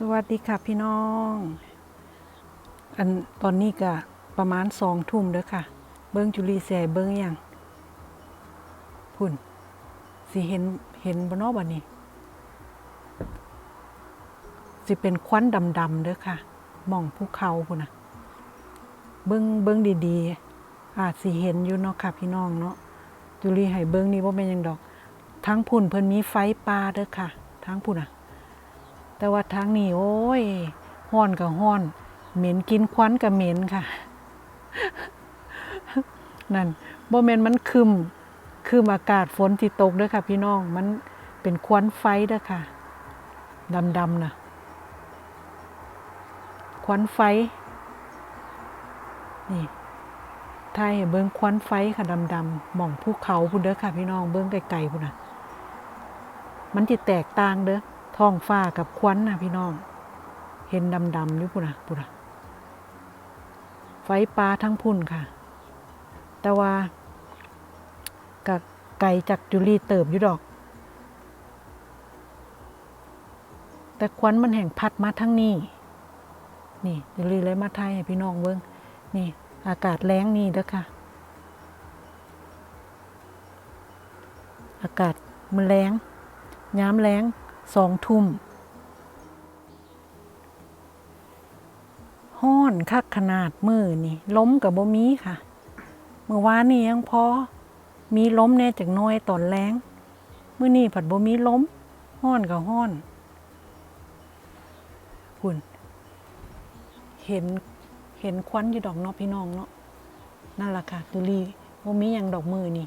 สวัสดีค่ะพี่น้อง อันตอนนี้ก็ประมาณสองทุ่มเด้อค่ะ เบิ้งจุลีแสเบิ้งอย่างพุ่นสิเห็นเห็นบนนอกบันนี้ สิเป็นควันดำๆเด้อค่ะมองภูเขาพุ่นนะเบิ้งเบิ้งดีๆ อาจสิเห็นอยู่เนาะค่ะพี่น้องเนาะจุลีให้เบิ้งนี่ว่าเป็นยังดอก ทั้งพุ่นเพิ่นมีไฟป่าเด้อค่ะ ทั้งพุ่นอะ แต่ว่าทางนี้โอ้ยห้อนกับห้อน เหม็นกินควันกับเหม็นค่ะ นั่นโบ่แม่นมันคึมคึมอากาศฝนที่ตกด้อค่ะ พี่น้องมันเป็นควันไฟด้อค่ะดำๆนะควันไฟ นี่ไทยให้เบิ่งควันไฟค่ะดำๆหม่องภูเขาพุ่นเด้อค่ะ พี่น้องเบิ่งไกลๆพุ่นน่ะ มันจิแตกต่างเด้อ ท้องฟ้ากับควันนะพี่น้อง เห็นดำๆอยู่พุ่นะพุ่นะไฟปลาทั้งพุ่นค่ะ แต่ว่ากับไก่จากจุลีเติบอยู่ดอก แต่ควันมันแห่งพัดมาทั้งนี้ นี่จุลีเลยมาไทยให้พี่น้องเบิ้งนี่ อากาศแรงนี่เด้อค่ะ อากาศมันแรงย้ำแรง สองทุ่มห้อนคักขนาดมือนี่ล้มกับบ่มีค่ะ เมื่อวานนี่ยังพอ มีล้มแน่จากน้อยตอนแรงเมื่อนี่ผัดบ่มีล้มห้อนกับห้อนคุณเห็นเห็นควันอยู่ดอกเนาะพี่น้องเนาะนั่นแหละค่ะตุลีบ่มีหยังดอกมือนี่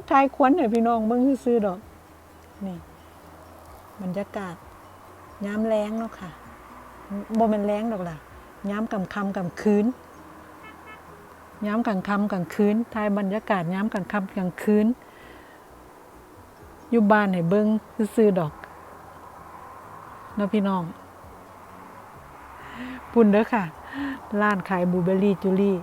มาทายควันให้พี่น้องเบิ่งซื่อดอก นี่บรรยากาศย้ำแรงเนาะค่ะบ่เป็นแรงดอกล่ะย้ำกำคำกำคืนย้ำกลางคำกลางคืนทายบรรยากาศย้ำกลางคำกลางคืนอยู่บ้านให้เบิ่งซื่อดอกเนาะพี่น้อง ปุ่นเด้อค่ะ ร้านขายบูเบอร์รี่จูลี่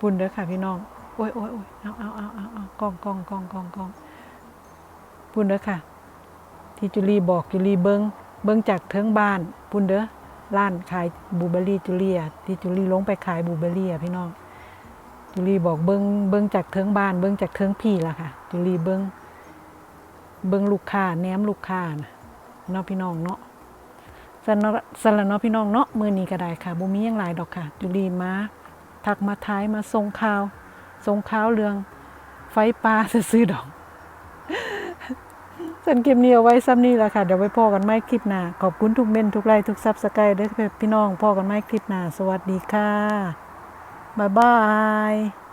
ปุ่นเด้อค่ะพี่น้อง โอ้ยโอ้ยโอ้ยเอาเอาเอาเอาเอากองกองกองกองกองปุ่นเด้อค่ะ ที่จุลีบอกจุลีเบิงเบิงจากเทิงบ้านปุ่นเด้อร้านขายบูเบอรี่จุลีอะที่จุลีลงไปขายบูเบอรี่อะพี่น้องจุลีบอกเบิงเบิงจากเทิงบ้าน เบิงจากเทิงพี่ละค่ะ จุลีเบิงเบิงลูกค้าแหนมลูกค้านะเนาะพี่น้องเนาะสนสนละเนาะพี่น้องเนาะมือนี้ก็ได้ค่ะบ่มียังหลายดอกค่ะ จุลีมาทักมาท้ายมาส่งข่าว ทรงขาวเรือง ไฟปลาซื้อดอกสันเก็บนี้เอาไว้ซ้ำนี่แหละค่ะ เดี๋ยวไว้พอกันไม่คลิปหน้า ขอบคุณทุกเม่นทุกไลค์ทุกซับสไครต์ด้วยพี่น้องพอกันไม่คลิปหน้า สวัสดีค่ะ บ๊ายบาย